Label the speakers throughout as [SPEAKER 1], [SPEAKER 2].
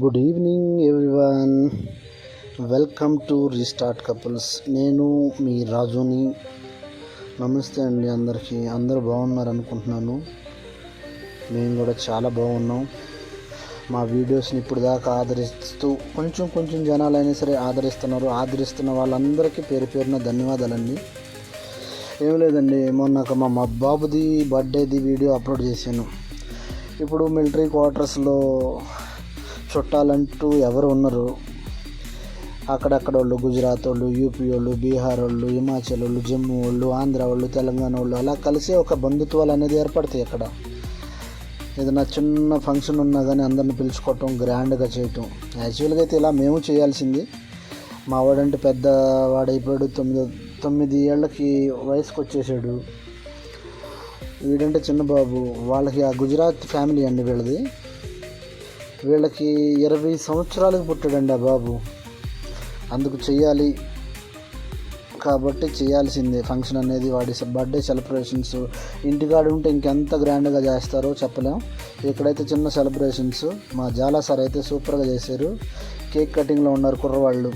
[SPEAKER 1] Good evening everyone welcome to restart couples నేను మీ రాజుని. నమస్తే అండి అందరికీ. అందరూ బాగున్నారు అనుకుంటున్నాను మేము కూడా చాలా బాగున్నాం. మా వీడియోస్ని ఇప్పుడు దాకా ఆదరిస్తూ కొంచెం కొంచెం జనాలు అయినా సరే ఆదరిస్తున్నారు. ఆదరిస్తున్న వాళ్ళందరికీ పేరు పేరున ధన్యవాదాలండి. ఏం లేదండి మొన్న మా మా బాబుది బర్త్డేది వీడియో అప్లోడ్ చేశాను. ఇప్పుడు మిలిటరీ క్వార్టర్స్లో చుట్టాలంటూ ఎవరు ఉన్నారు? అక్కడక్కడ వాళ్ళు గుజరాత్ వాళ్ళు యూపీ వాళ్ళు బీహార్ వాళ్ళు హిమాచల్ వాళ్ళు జమ్మూ వాళ్ళు ఆంధ్ర వాళ్ళు తెలంగాణ వాళ్ళు అలా కలిసి ఒక బంధుత్వాలు అనేది ఏర్పడతాయి అక్కడ. ఏదైనా చిన్న ఫంక్షన్ ఉన్నా కానీ అందరిని పిలుచుకోవటం గ్రాండ్గా చేయటం. యాక్చువల్గా అయితే ఇలా మేము చేయాల్సింది. మా వాడంటే పెద్ద వాడైపోయాడు. తొమ్మిది తొమ్మిది ఏళ్ళకి వయసుకు వచ్చేసాడు వీడంటే చిన్నబాబు. వాళ్ళకి ఆ గుజరాత్ ఫ్యామిలీ అండి వీళ్ళది. వీళ్ళకి ఇరవై సంవత్సరాలకు పుట్టాడండి ఆ బాబు. అందుకు చెయ్యాలి. కాబట్టి చేయాల్సిందే ఫంక్షన్ అనేది వాడి బర్త్డే సెలబ్రేషన్స్. ఇంటికాడ ఉంటే ఇంకెంత గ్రాండ్గా చేస్తారో చెప్పలేం. ఇక్కడైతే చిన్న సెలబ్రేషన్స్. మా జాలా సార్ అయితే సూపర్గా చేశారు. కేక్ కటింగ్లో ఉన్నారు కుర్రవాళ్ళు.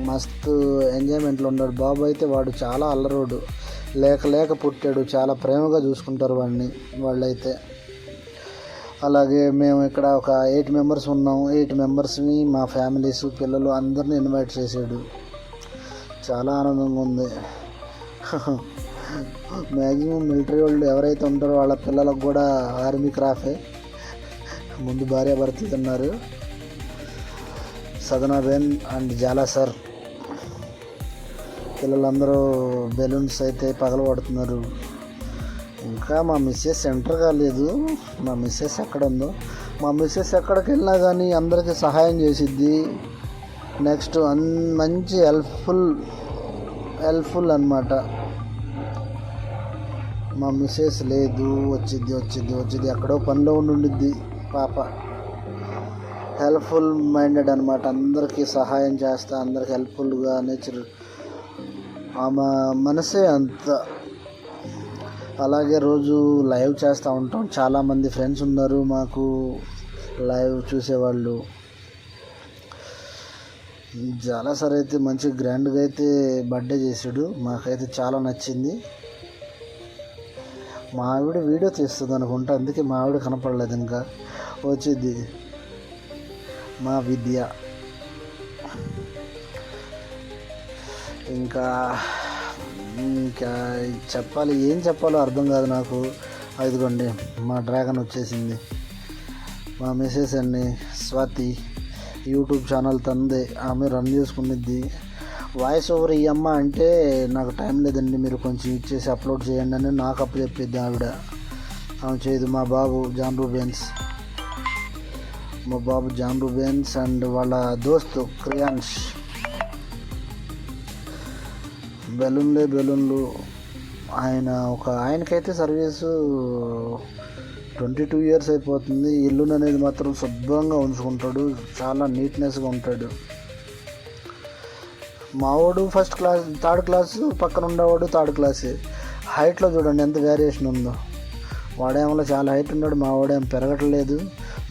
[SPEAKER 1] మస్తు ఎంజాయ్మెంట్లో ఉన్నాడు బాబు అయితే వాడు చాలా అల్లరోడు. లేక లేక పుట్టాడు. చాలా ప్రేమగా చూసుకుంటారు వాడిని వాళ్ళైతే. అలాగే మేము ఇక్కడ ఒక ఎయిట్ మెంబర్స్ ఉన్నాం. ఎయిట్ మెంబర్స్ని మా ఫ్యామిలీస్ పిల్లలు అందరిని ఇన్వైట్ చేసాడు. చాలా ఆనందంగా ఉంది. మ్యాక్సిమం మిలిటరీ వాళ్ళు ఎవరైతే ఉంటారో వాళ్ళ పిల్లలకు కూడా ఆర్మీ క్రాఫే. ముందు భార్య భర్తలు ఉన్నారు సదనాబేన్ అండ్ జాలా సార్. పిల్లలందరూ బెలూన్స్ అయితే పగలబడుతున్నారు ఇంకా మా మిస్సెస్ ఎంటర్ కాలేదు. మా మిస్సెస్ ఎక్కడ ఉందో. మా మిస్సెస్ ఎక్కడికి వెళ్ళినా కానీ అందరికీ సహాయం చేసిద్ది. నెక్స్ట్ అన్ మంచి హెల్ప్ఫుల్ హెల్ప్ఫుల్ అనమాట మా మిస్సెస్ లేదు. వచ్చిద్ది వచ్చిద్ది వచ్చిద్ది. ఎక్కడో పనిలో ఉండుండిద్ది పాప. హెల్ప్ఫుల్ మైండెడ్ అనమాట అందరికీ సహాయం చేస్తా అందరికి హెల్ప్ఫుల్గా నేచర్ ఆమె మనసే అంత అలాగే రోజు లైవ్ చేస్తూ ఉంటాం. చాలామంది ఫ్రెండ్స్ ఉన్నారు. మాకు లైవ్ చూసేవాళ్ళు. చాలా సార్ అయితే మంచి గ్రాండ్గా అయితే బర్త్డే చేసాడు మాకైతే చాలా నచ్చింది. మా ఆవిడ వీడియో తీస్తుంది అనుకుంటా. అందుకే మా ఆవిడ కనపడలేదు ఇంకా. వచ్చింది. మా విద్య. ఇంకా చెప్పాలి ఏం చెప్పాలో అర్థం కాదు నాకు. ఇదిగోండి మా డ్రాగన్ వచ్చేసింది. మా మిస్సెస్ అండి స్వాతి యూట్యూబ్ ఛానల్ తందే ఆమె రన్ చేసుకునిద్ది వాయిస్ ఓవర్ ఈ అమ్మ అంటే నాకు టైం లేదండి మీరు కొంచెం ఇచ్చేసి అప్లోడ్ చేయండి అని నాకు అప్పు చెప్పిద్ది ఆవిడ. ఆమె చేయదు మా బాబు జాన్ రూబెన్స్. మా బాబు జాన్ రూబెన్స్ అండ్ వాళ్ళ దోస్తు క్రియాన్ష్ బెలూన్లే బెలూన్లు. ఆయన ఒక ఆయనకైతే సర్వీసు ట్వంటీ టూ ఇయర్స్ అయిపోతుంది. ఇల్లును అనేది మాత్రం శుభ్రంగా ఉంచుకుంటాడు. చాలా నీట్నెస్గా ఉంటాడు. మావాడు ఫస్ట్ క్లాస్ థర్డ్ క్లాస్ పక్కన ఉండేవాడు థర్డ్ క్లాసే. హైట్లో చూడండి ఎంత వేరియేషన్ ఉందో. వాడేమో చాలా హైట్ ఉన్నాడు. మా వాడేం పెరగట్లేదు.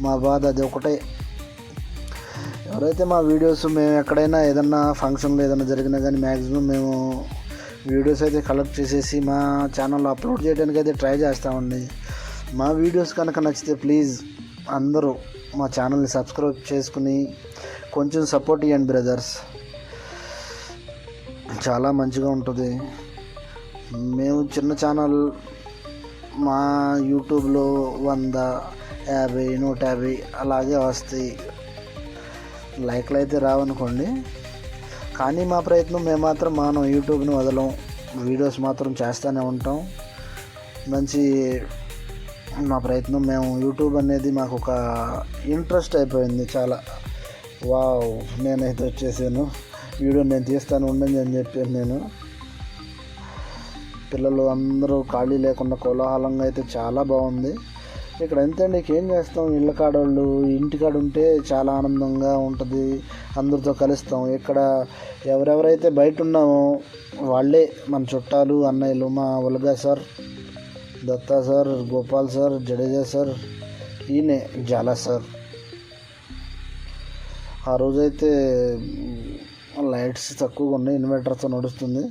[SPEAKER 1] మా బాధ అది ఒకటే. ఎవరైతే మా వీడియోస్ మేము ఎక్కడైనా ఏదన్నా ఫంక్షన్లో ఏదైనా జరిగినా కానీ మ్యాక్సిమం మేము వీడియోస్ అయితే కలెక్ట్ చేసేసి మా ఛానల్లో అప్లోడ్ చేయడానికి అయితే ట్రై చేస్తామండి. మా వీడియోస్ కనుక నచ్చితే ప్లీజ్ అందరూ మా ఛానల్ని సబ్స్క్రైబ్ చేసుకుని కొంచెం సపోర్ట్ ఇవ్వండి బ్రదర్స్. చాలా మంచిగా ఉంటుంది. మేము చిన్న ఛానల్ మా యూట్యూబ్లో వంద యాభై నూట యాభై అలాగే వస్తాయి. లైక్లు అయితే రావనుకోండి. కానీ మా ప్రయత్నం మేము మాత్రం మానం యూట్యూబ్ని వదలం. వీడియోస్ మాత్రం చేస్తూనే ఉంటాం. మంచి మా ప్రయత్నం మేము యూట్యూబ్ అనేది మాకు ఒక ఇంట్రెస్ట్ అయిపోయింది చాలా. వావ్ నేనైతే వచ్చేసాను. వీడియో నేను తీస్తాను ఉండండి అని చెప్పాను నేను. పిల్లలు అందరూ ఖాళీ లేకుండా కోలాహలంగా అయితే చాలా బాగుంది. ఇక్కడ ఎంతండి? ఏం చేస్తాం? ఇళ్ళ కాడోళ్ళు ఇంటికాడ ఉంటే చాలా ఆనందంగా ఉంటుంది. అందరితో కలుస్తాం. ఇక్కడ ఎవరెవరైతే బయట ఉన్నామో వాళ్ళే మన చుట్టాలు అన్నయ్యలు మా Ulaga sir Datta sir Gopal sir Jadeja sir ఈయనే జాలా సార్. ఆ రోజైతే లైట్స్ తక్కువగా ఉన్నాయి. ఇన్వర్టర్తో నడుస్తుంది.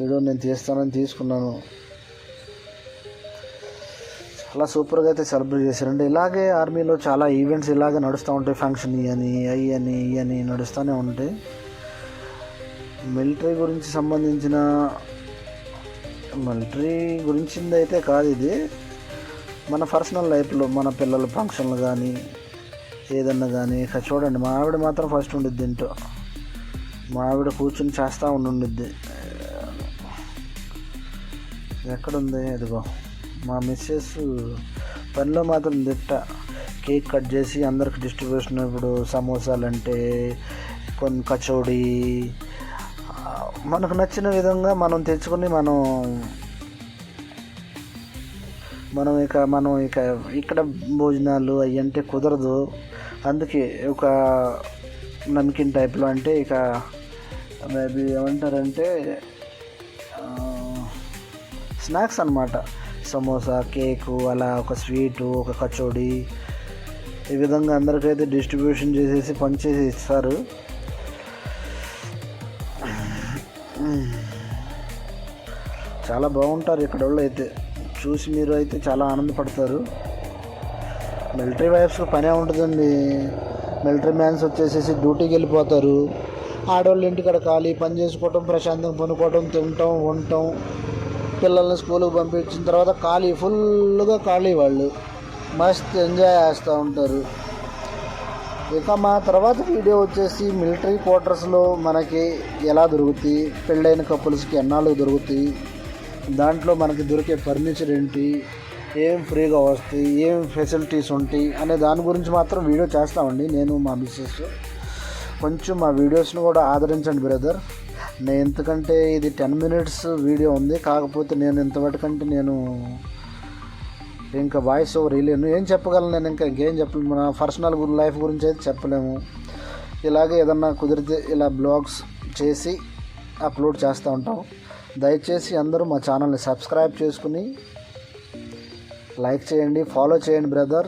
[SPEAKER 1] వీడియో నేను తీస్తానని తీసుకున్నాను. చాలా సూపర్గా అయితే సెలబ్రేట్ చేశారండి. ఇలాగే ఆర్మీలో చాలా ఈవెంట్స్ ఇలాగే నడుస్తూ ఉంటాయి. ఫంక్షన్ అని అవి అని ఇవి అని నడుస్తూనే ఉంటాయి. మిలిటరీ గురించి సంబంధించిన మిలిటరీ గురించింది అయితే కాదు ఇది. మన పర్సనల్ లైఫ్లో మన పిల్లల ఫంక్షన్లు కానీ ఏదన్నా కానీ చూడండి మా ఆవిడ మాత్రం ఫస్ట్ ఉండిద్ది ఇంట్లో. మా ఆవిడ కూర్చుని చేస్తూ ఉండిద్ది ఎక్కడుంది? అదిగో మా మిస్సెస్ పనిలో మాత్రం దిట్ట కేక్ కట్ చేసి అందరికి డిస్ట్రిబ్యూషన్ ఇప్పుడు సమోసాలు అంటే కొన్ని కచోడి మనకు నచ్చిన విధంగా మనం తెచ్చుకొని మనం మనం ఇక మనం ఇక ఇక్కడ భోజనాలు అవి అంటే కుదరదు. అందుకే ఒక నమ్కిన్ టైప్లో అంటే ఇక మేబీ ఏమంటారంటే స్నాక్స్ అనమాట సమోసా కేకు అలా ఒక స్వీటు ఒక కచోడి. ఈ విధంగా అందరికైతే డిస్ట్రిబ్యూషన్ చేసేసి పనిచేసి ఇస్తారు. చాలా బాగుంటారు ఇక్కడ వాళ్ళు అయితే. చూసి మీరు అయితే చాలా ఆనందపడతారు. మిలిటరీ వైఫ్స్కి పనే ఉంటుందండి. మిలిటరీ మ్యాన్స్ వచ్చేసేసి డ్యూటీకి వెళ్ళిపోతారు. ఆడవాళ్ళు ఇంటికాడ ఖాళీ పని చేసుకోవటం ప్రశాంతంగా పనుకోవటం తినటం ఉండటం పిల్లల్ని స్కూల్కి పంపించిన తర్వాత ఖాళీ ఫుల్గా ఖాళీ వాళ్ళు. మస్త్ ఎంజాయ్ చేస్తూ ఉంటారు. ఇక మా తర్వాత వీడియో వచ్చేసి మిలిటరీ క్వార్టర్స్లో మనకి ఎలా దొరుకుతాయి పెళ్ళైన కపుల్స్కి ఎన్నాళ్ళు దొరుకుతాయి దాంట్లో మనకి దొరికే ఫర్నిచర్ ఏంటి ఏం ఫ్రీగా వస్తాయి ఏం ఫెసిలిటీస్ ఉంటాయి అనే దాని గురించి మాత్రం వీడియో చేస్తామండి. నేను మా మిస్సెస్ కొంచెం మా వీడియోస్ని కూడా ఆదరించండి బ్రదర్. నేను ఎందుకంటే ఇది టెన్ మినిట్స్ వీడియో ఉంది. కాకపోతే నేను ఇంతవరకంటే నేను ఇంకా వాయిస్ ఓవర్ వేయలేను ఏం చెప్పగలను? నేను ఇంకా ఇంకేం చెప్పలేను. మన పర్సనల్ లైఫ్ గురించి అయితే చెప్పలేము. ఇలాగే ఏదన్నా కుదిరితే ఇలా బ్లాగ్స్ చేసి అప్లోడ్ చేస్తూ ఉంటాం. దయచేసి అందరూ మా ఛానల్ని సబ్స్క్రైబ్ చేసుకుని లైక్ చేయండి ఫాలో చేయండి బ్రదర్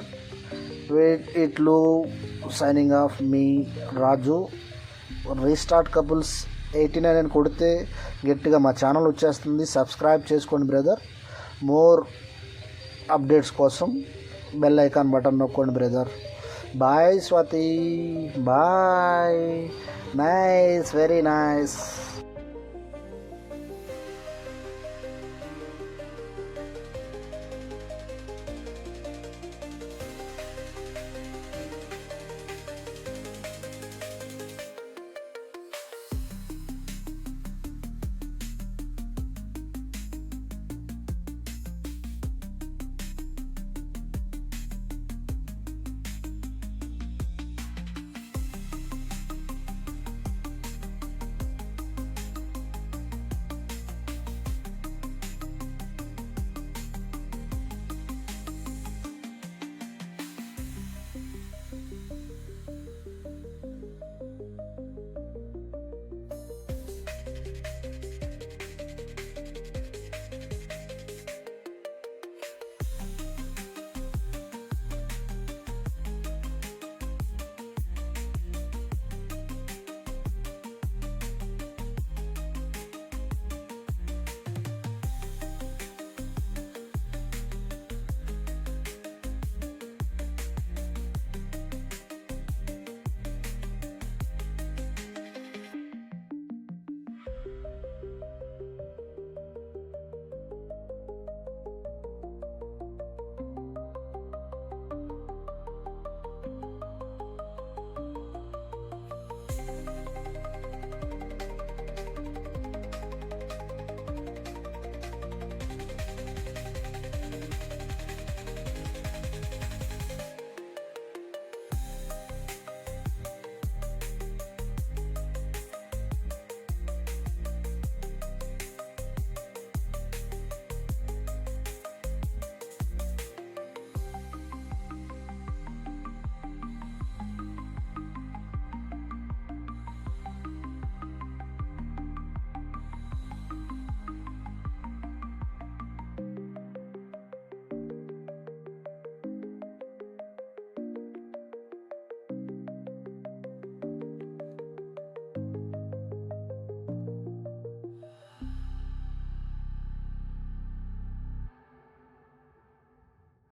[SPEAKER 1] వెయిట్ ఇట్లు సైనింగ్ ఆఫ్ మీ Raju restart couples eighty nine అని కొడితే గట్టిగా మా ఛానల్ వచ్చేస్తుంది. సబ్స్క్రైబ్ చేసుకోండి బ్రదర్ మోర్ అప్డేట్స్ కోసం bell icon button నొక్కోండి brother bye Swathi bye nice very nice